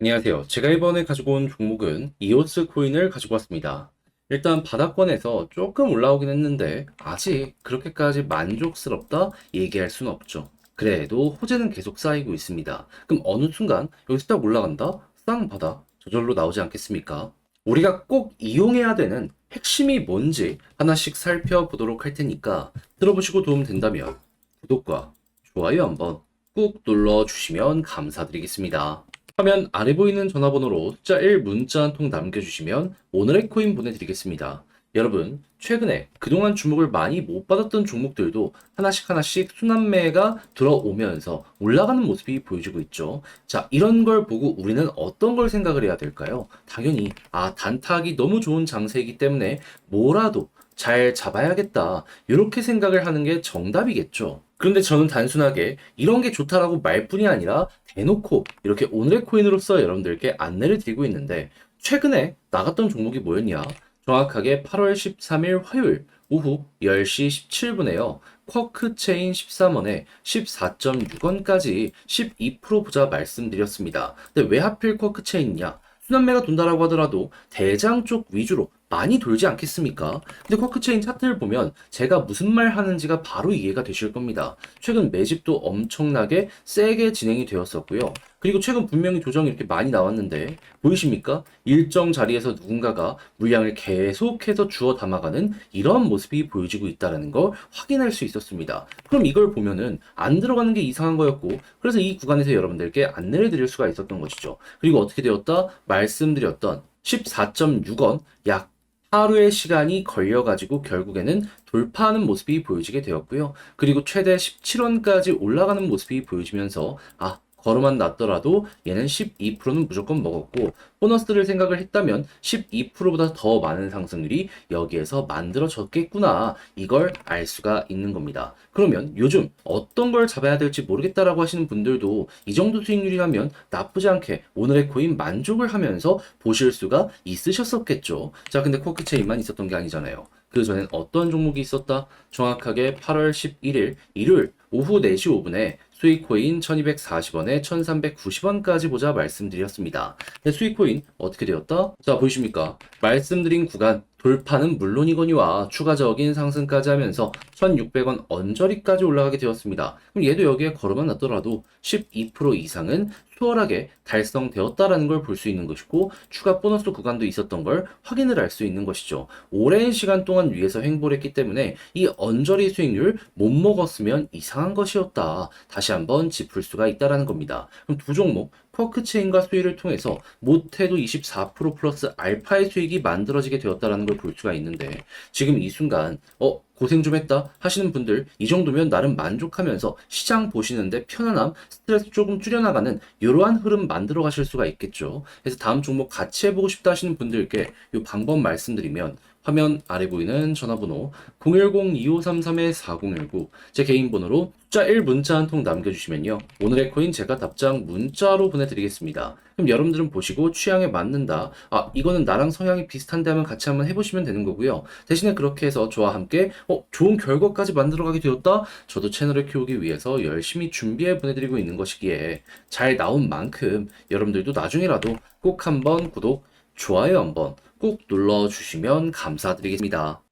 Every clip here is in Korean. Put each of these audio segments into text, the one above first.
안녕하세요. 제가 이번에 가지고 온 종목은 이오스 코인을 가지고 왔습니다. 일단 바닥권에서 조금 올라오긴 했는데 아직 그렇게까지 만족스럽다 얘기할 순 없죠. 그래도 호재는 계속 쌓이고 있습니다. 그럼 어느 순간 여기서 딱 올라간다? 쌍 바닥 저절로 나오지 않겠습니까? 우리가 꼭 이용해야 되는 핵심이 뭔지 하나씩 살펴보도록 할 테니까 들어보시고 도움 된다면 구독과 좋아요 한번 꾹 눌러주시면 감사드리겠습니다. 화면 아래 보이는 전화번호로 숫자 1 문자 한 통 남겨주시면 오늘의 코인 보내드리겠습니다. 여러분, 최근에 그동안 주목을 많이 못 받았던 종목들도 하나씩 하나씩 순환매가 들어오면서 올라가는 모습이 보여지고 있죠. 자, 이런 걸 보고 우리는 어떤 걸 생각을 해야 될까요? 당연히, 아, 단타하기 너무 좋은 장세이기 때문에 뭐라도 잘 잡아야겠다. 이렇게 생각을 하는 게 정답이겠죠. 그런데 저는 단순하게 이런 게 좋다라고 말뿐이 아니라 대놓고 이렇게 오늘의 코인으로서 여러분들께 안내를 드리고 있는데 최근에 나갔던 종목이 뭐였냐? 정확하게 8월 13일 화요일 오후 10시 17분에요. 쿼크 체인 13원에 14.6원까지 12% 보자 말씀드렸습니다. 근데 왜 하필 쿼크 체인이냐? 순환매가 돈다라고 하더라도 대장 쪽 위주로 많이 돌지 않겠습니까? 근데 쿼크체인 차트를 보면 제가 무슨 말 하는지가 바로 이해가 되실 겁니다. 최근 매집도 엄청나게 세게 진행이 되었었고요. 그리고 최근 분명히 조정이 이렇게 많이 나왔는데 보이십니까? 일정 자리에서 누군가가 물량을 계속해서 주워 담아가는 이런 모습이 보여지고 있다는 걸 확인할 수 있었습니다. 그럼 이걸 보면은 안 들어가는 게 이상한 거였고 그래서 이 구간에서 여러분들께 안내를 드릴 수가 있었던 것이죠. 그리고 어떻게 되었다? 말씀드렸던 14.6원 약 하루의 시간이 걸려가지고 결국에는 돌파하는 모습이 보여지게 되었고요. 그리고 최대 17원까지 올라가는 모습이 보여지면서 아 걸어만 났더라도 얘는 12%는 무조건 먹었고 보너스를 생각을 했다면 12%보다 더 많은 상승률이 여기에서 만들어졌겠구나 이걸 알 수가 있는 겁니다. 그러면 요즘 어떤 걸 잡아야 될지 모르겠다라고 하시는 분들도 이 정도 수익률이라면 나쁘지 않게 오늘의 코인 만족을 하면서 보실 수가 있으셨었겠죠. 자 근데 쿼크체인만 있었던 게 아니잖아요. 그 전엔 어떤 종목이 있었다? 정확하게 8월 11일 일요일 오후 4시 5분에 수익코인 1240원에 1390원까지 보자 말씀드렸습니다. 근데 수익코인 어떻게 되었다? 자, 보이십니까? 말씀드린 구간 돌파는 물론이거니와 추가적인 상승까지 하면서 1600원 언저리까지 올라가게 되었습니다. 그럼 얘도 여기에 걸어만 놨더라도 12% 이상은 수월하게 달성되었다라는 걸 볼 수 있는 것이고 추가 보너스 구간도 있었던 걸 확인을 할 수 있는 것이죠. 오랜 시간 동안 위에서 횡보를 했기 때문에 이 언저리 수익률 못 먹었으면 이상한 것이었다. 다시 한번 짚을 수가 있다라는 겁니다. 그럼 두 종목 쿼크체인과 수익을 통해서 못해도 24% 플러스 알파의 수익이 만들어지게 되었다라는 걸 볼 수가 있는데 지금 이 순간 어 고생 좀 했다 하시는 분들 이 정도면 나름 만족하면서 시장 보시는데 편안함 스트레스 조금 줄여나가는 이러한 흐름 만들어 가실 수가 있겠죠. 그래서 다음 종목 같이 해보고 싶다 하시는 분들께 이 방법 말씀드리면 화면 아래 보이는 전화번호 010-2533-4019 제 개인 번호로 숫자 1 문자 한 통 남겨주시면요. 오늘의 코인 제가 답장 문자로 보내드리겠습니다. 그럼 여러분들은 보시고 취향에 맞는다. 아, 이거는 나랑 성향이 비슷한데 하면 같이 한번 해보시면 되는 거고요. 대신에 그렇게 해서 저와 함께 어, 좋은 결과까지 만들어가게 되었다? 저도 채널을 키우기 위해서 열심히 준비해 보내드리고 있는 것이기에 잘 나온 만큼 여러분들도 나중에라도 꼭 한번 구독, 좋아요 한번 꼭 눌러주시면 감사드리겠습니다.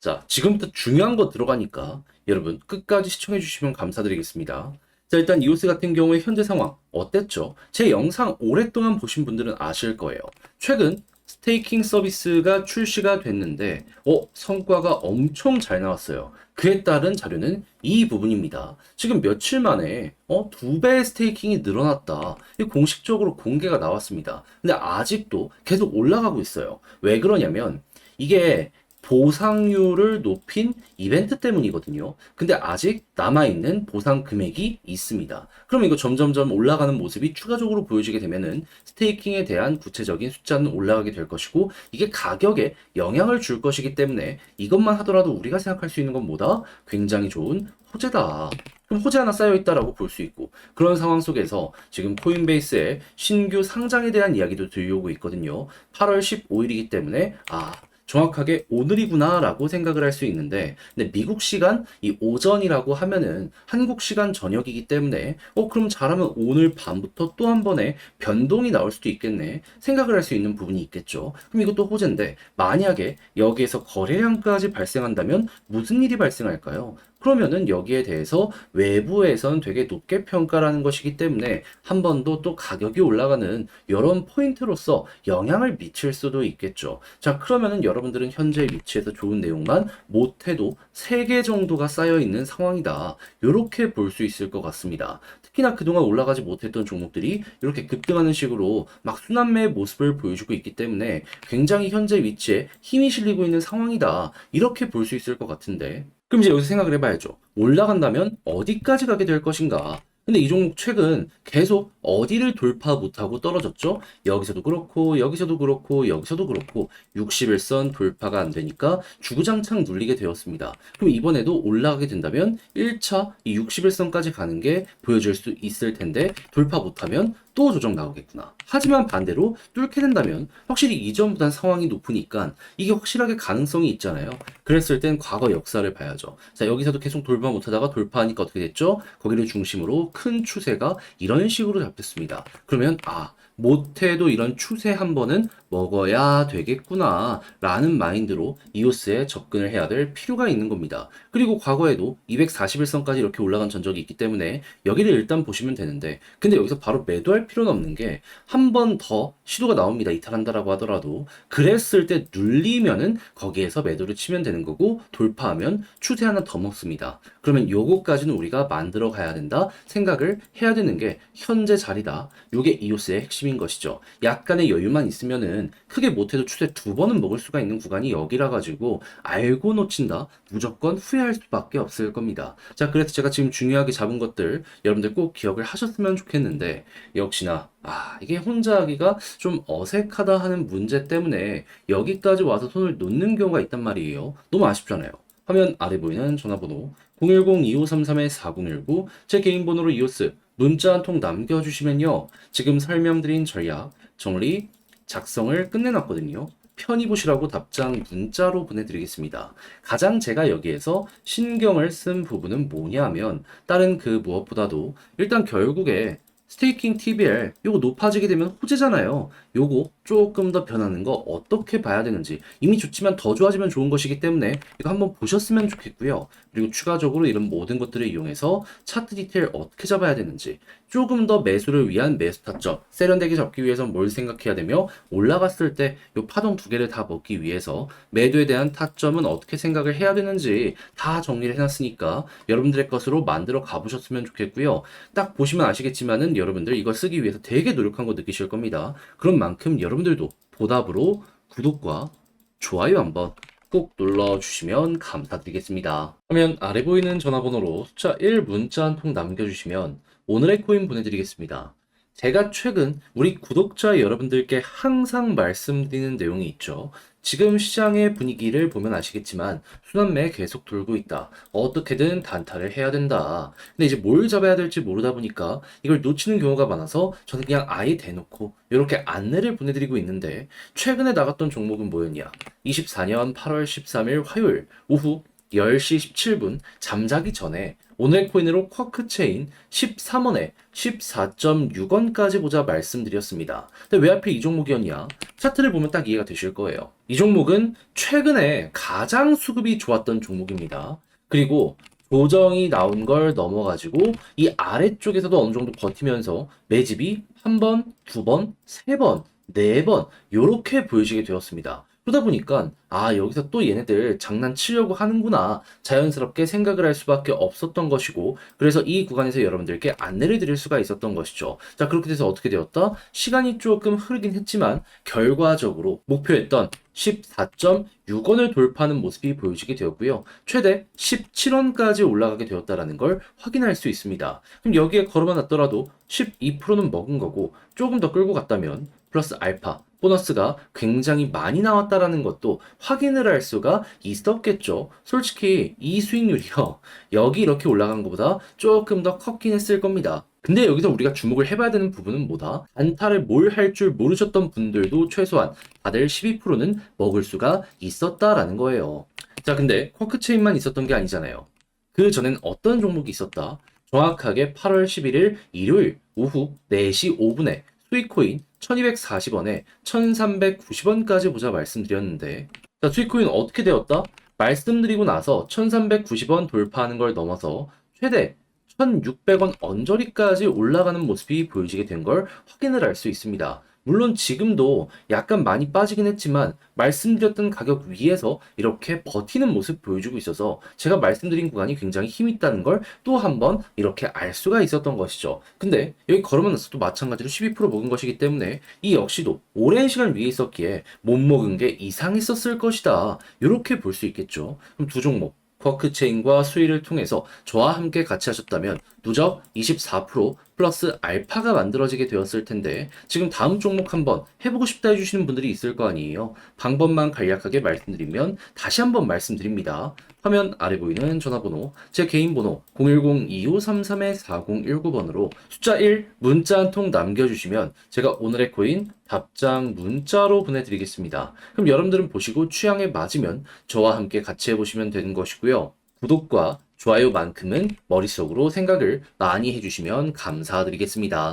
자, 지금부터 중요한 거 들어가니까 여러분 끝까지 시청해주시면 감사드리겠습니다. 자, 일단 이오스 같은 경우에 현재 상황 어땠죠? 제 영상 오랫동안 보신 분들은 아실 거예요. 최근 스테이킹 서비스가 출시가 됐는데, 어, 성과가 엄청 잘 나왔어요. 그에 따른 자료는 이 부분입니다. 지금 며칠 만에, 어, 두 배의 스테이킹이 늘어났다. 이 공식적으로 공개가 나왔습니다. 근데 아직도 계속 올라가고 있어요. 왜 그러냐면, 이게 보상률을 높인 이벤트 때문이거든요. 근데 아직 남아있는 보상 금액이 있습니다. 그럼 이거 점점점 올라가는 모습이 추가적으로 보여지게 되면은 스테이킹에 대한 구체적인 숫자는 올라가게 될 것이고 이게 가격에 영향을 줄 것이기 때문에 이것만 하더라도 우리가 생각할 수 있는 건 뭐다? 굉장히 좋은 호재다. 그럼 호재 하나 쌓여 있다라고 볼 수 있고 그런 상황 속에서 지금 코인베이스의 신규 상장에 대한 이야기도 들려오고 있거든요. 8월 15일이기 때문에 아 정확하게 오늘이구나 라고 생각을 할 수 있는데, 근데 미국 시간 이 오전이라고 하면은 한국 시간 저녁이기 때문에, 어, 그럼 잘하면 오늘 밤부터 또 한 번에 변동이 나올 수도 있겠네. 생각을 할 수 있는 부분이 있겠죠. 그럼 이것도 호재인데, 만약에 여기에서 거래량까지 발생한다면 무슨 일이 발생할까요? 그러면은 여기에 대해서 외부에선 되게 높게 평가라는 것이기 때문에 한 번 더 또 가격이 올라가는 이런 포인트로서 영향을 미칠 수도 있겠죠. 자, 그러면은 여러분들은 현재 위치에서 좋은 내용만 못해도 3개 정도가 쌓여 있는 상황이다. 이렇게 볼 수 있을 것 같습니다. 특히나 그동안 올라가지 못했던 종목들이 이렇게 급등하는 식으로 막 순환매의 모습을 보여주고 있기 때문에 굉장히 현재 위치에 힘이 실리고 있는 상황이다. 이렇게 볼 수 있을 것 같은데. 그럼 이제 여기서 생각을 해봐야죠. 올라간다면 어디까지 가게 될 것인가? 근데 이 종목 최근 계속 어디를 돌파 못하고 떨어졌죠? 여기서도 그렇고, 여기서도 그렇고, 여기서도 그렇고, 61선 돌파가 안 되니까 주구장창 눌리게 되었습니다. 그럼 이번에도 올라가게 된다면 1차 이 61선까지 가는 게 보여줄 수 있을 텐데 돌파 못하면 또 조정 나오겠구나. 하지만 반대로 뚫게 된다면 확실히 이전보단 상황이 높으니까 이게 확실하게 가능성이 있잖아요. 그랬을 땐 과거 역사를 봐야죠. 자, 여기서도 계속 돌파 못하다가 돌파하니까 어떻게 됐죠? 거기를 중심으로 큰 추세가 이런 식으로 잡혔습니다. 그러면 아, 못해도 이런 추세 한 번은 먹어야 되겠구나 라는 마인드로 이오스에 접근을 해야 될 필요가 있는 겁니다. 그리고 과거에도 241선까지 이렇게 올라간 전적이 있기 때문에 여기를 일단 보시면 되는데 근데 여기서 바로 매도할 필요는 없는 게 한 번 더 시도가 나옵니다. 이탈한다라고 하더라도 그랬을 때 눌리면은 거기에서 매도를 치면 되는 거고 돌파하면 추세 하나 더 먹습니다. 그러면 요거까지는 우리가 만들어 가야 된다 생각을 해야 되는 게 현재 자리다. 요게 이오스의 핵심인 것이죠. 약간의 여유만 있으면은 크게 못해도 추세 두 번은 먹을 수가 있는 구간이 여기라 가지고 알고 놓친다 무조건 후회할 수밖에 없을 겁니다. 자 그래서 제가 지금 중요하게 잡은 것들 여러분들 꼭 기억을 하셨으면 좋겠는데 역시나 아 이게 혼자 하기가 좀 어색하다 하는 문제 때문에 여기까지 와서 손을 놓는 경우가 있단 말이에요. 너무 아쉽잖아요. 화면 아래 보이는 전화번호 010-2533-4019 제 개인 번호로 이오스 문자 한 통 남겨주시면요. 지금 설명드린 전략 정리 작성을 끝내놨거든요. 편히 보시라고 답장 문자로 보내드리겠습니다. 가장 제가 여기에서 신경을 쓴 부분은 뭐냐면 다른 그 무엇보다도 일단 결국에 스테이킹 TBL 요거 높아지게 되면 호재잖아요. 요거 조금 더 변하는 거 어떻게 봐야 되는지 이미 좋지만 더 좋아지면 좋은 것이기 때문에 이거 한번 보셨으면 좋겠고요. 그리고 추가적으로 이런 모든 것들을 이용해서 차트 디테일 어떻게 잡아야 되는지 조금 더 매수를 위한 매수 타점 세련되게 잡기 위해서 뭘 생각해야 되며 올라갔을 때요 파동 두 개를 다 먹기 위해서 매도에 대한 타점은 어떻게 생각을 해야 되는지 다 정리를 해놨으니까 여러분들의 것으로 만들어 가보셨으면 좋겠고요. 딱 보시면 아시겠지만은 여러분들 이걸 쓰기 위해서 되게 노력한 거 느끼실 겁니다. 그런 만큼 여러분 들도 보답으로 구독과 좋아요 한번 꼭 눌러주시면 감사드리겠습니다. 그러면 아래 보이는 전화번호로 숫자 1 문자 한 통 남겨주시면 오늘의 코인 보내드리겠습니다. 제가 최근 우리 구독자 여러분들께 항상 말씀드리는 내용이 있죠. 지금 시장의 분위기를 보면 아시겠지만 순환매 계속 돌고 있다. 어떻게든 단타를 해야 된다. 근데 이제 뭘 잡아야 될지 모르다 보니까 이걸 놓치는 경우가 많아서 저는 그냥 아예 대놓고 이렇게 안내를 보내드리고 있는데 최근에 나갔던 종목은 뭐였냐? 24년 8월 13일 화요일 오후 10시 17분 잠자기 전에 오늘 코인으로 쿼크 체인 13원에 14.6원까지 보자 말씀드렸습니다. 근데 왜 하필 이 종목이었냐? 차트를 보면 딱 이해가 되실 거예요. 이 종목은 최근에 가장 수급이 좋았던 종목입니다. 그리고 조정이 나온 걸 넘어가지고 이 아래쪽에서도 어느 정도 버티면서 매집이 한 번, 두 번, 세 번, 네 번 이렇게 보여지게 되었습니다. 그러다 보니까 아 여기서 또 얘네들 장난치려고 하는구나 자연스럽게 생각을 할 수밖에 없었던 것이고 그래서 이 구간에서 여러분들께 안내를 드릴 수가 있었던 것이죠. 자 그렇게 돼서 어떻게 되었다? 시간이 조금 흐르긴 했지만 결과적으로 목표했던 14.6원을 돌파하는 모습이 보여지게 되었고요. 최대 17원까지 올라가게 되었다라는 걸 확인할 수 있습니다. 그럼 여기에 걸어만 놨더라도 12%는 먹은 거고 조금 더 끌고 갔다면 플러스 알파 보너스가 굉장히 많이 나왔다라는 것도 확인을 할 수가 있었겠죠. 솔직히 이 수익률이요. 여기 이렇게 올라간 것보다 조금 더 컸긴 했을 겁니다. 근데 여기서 우리가 주목을 해봐야 되는 부분은 뭐다? 단타를 뭘 할 줄 모르셨던 분들도 최소한 다들 12%는 먹을 수가 있었다라는 거예요. 자, 근데 쿼크 체인만 있었던 게 아니잖아요. 그 전엔 어떤 종목이 있었다? 정확하게 8월 11일 일요일 오후 4시 5분에 수익코인 1240원에 1390원까지 보자 말씀드렸는데 자, 수익코인 어떻게 되었다? 말씀드리고 나서 1390원 돌파하는 걸 넘어서 최대 1600원 언저리까지 올라가는 모습이 보여지게 된 걸 확인을 할 수 있습니다. 물론 지금도 약간 많이 빠지긴 했지만 말씀드렸던 가격 위에서 이렇게 버티는 모습 보여주고 있어서 제가 말씀드린 구간이 굉장히 힘 있다는 걸 또 한번 이렇게 알 수가 있었던 것이죠. 근데 여기 나서도 마찬가지로 12% 먹은 것이기 때문에 이 역시도 오랜 시간 위에 있었기에 못 먹은 게 이상했었을 것이다. 이렇게 볼 수 있겠죠. 그럼 두 종목 쿼크 체인과 수위를 통해서 저와 함께 같이 하셨다면 누적 24% 플러스 알파가 만들어지게 되었을 텐데 지금 다음 종목 한번 해보고 싶다 해주시는 분들이 있을 거 아니에요. 방법만 간략하게 말씀드리면 다시 한번 말씀드립니다. 화면 아래 보이는 전화번호, 제 개인 번호 010-2533-4019번으로 숫자 1 문자 한 통 남겨주시면 제가 오늘의 코인 답장 문자로 보내드리겠습니다. 그럼 여러분들은 보시고 취향에 맞으면 저와 함께 같이 해보시면 되는 것이고요. 구독과 좋아요만큼은 머릿속으로 생각을 많이 해주시면 감사드리겠습니다.